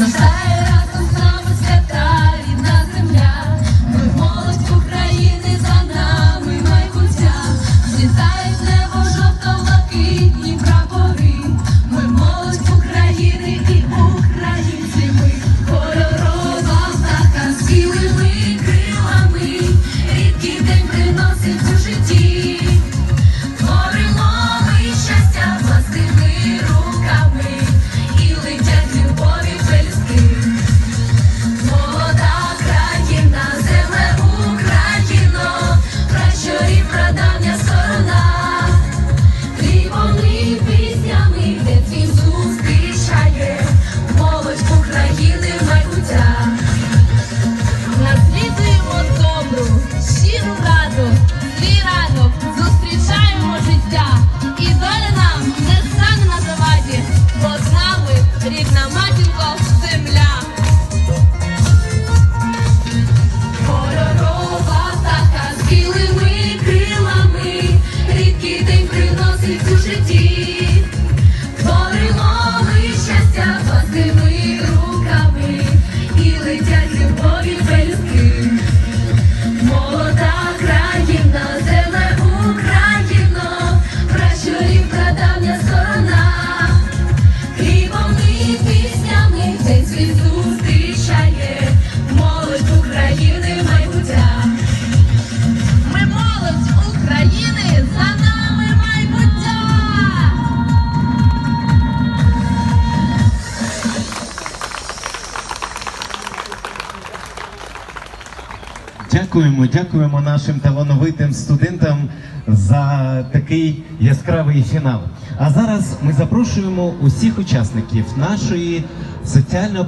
the side. світ, творимо ми щастя власними руками і летять любов. Дякуємо, дякуємо нашим талановитим студентам за такий яскравий фінал. А зараз ми запрошуємо усіх учасників нашої соціально